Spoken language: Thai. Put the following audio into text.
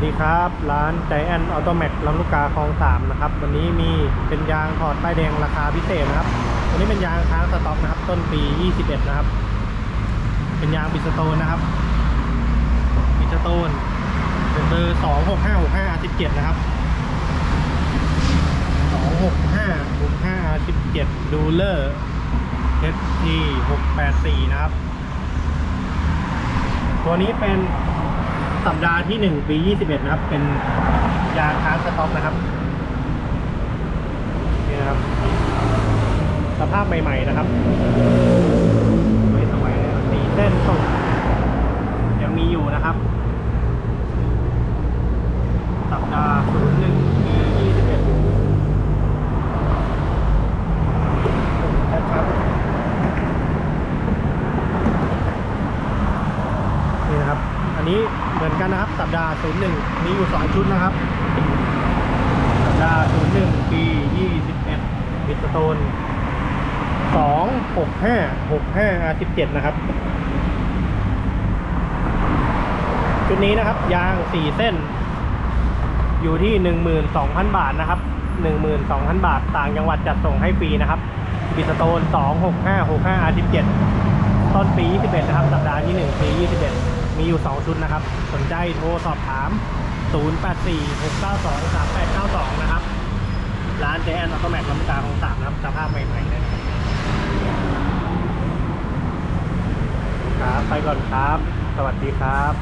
วัสดีครับ ร้านใจแอนออโตแมกลำลูกกาคลองสามนะครับ วันนี้มีเป็นยางถอดป้ายแดงราคาพิเศษนะครับ วันนี้เป็นยางค้างสต็อกนะครับ ต้นปี 21 นะครับ เป็นยางบิสโตนนะครับบิสโตนเป็นเบอร์26565 17นะครับ26565 17ดูเลอร์ HT 684นะครับ ตัวนี้เป็น สัปดาห์ที่ 1 ปี 21 นะครับ เป็นยาค้างสต็อกนะครับนี่นะครับ สภาพใหม่ ๆ นะครับไม่สมัยเลยสีเส้นสดยังมีอยู่นะครับ สัปดาห์ 01 ปี 21ชัดๆ นี่ นี้เหมือนกันนะครับ สัปดาห์ 01 มีอยู่ 2 ชุดนะครับ สัปดาห์ 01 ปี 21บิสโตน265 65 R17 นะครับ ชุดนี้นะครับ ยาง 4 เส้น อยู่ที่ 12,000 บาทนะครับ 12,000 บาท ต่างจังหวัดจัดส่งให้ฟรีนะครับบิสโตน265 65 R17 ต้นปี 21 นะครับ สัปดาห์ที่1ปี 21 มีอยู่ 2 ชุดนะครับ สนใจโทรสอบถาม 084 692 3892 นะครับ ร้านเจแอนออโตแมทลำตาของสามนะครับสภาพใหม่ๆเลยนะครับครับไปก่อนครับ สวัสดีครับ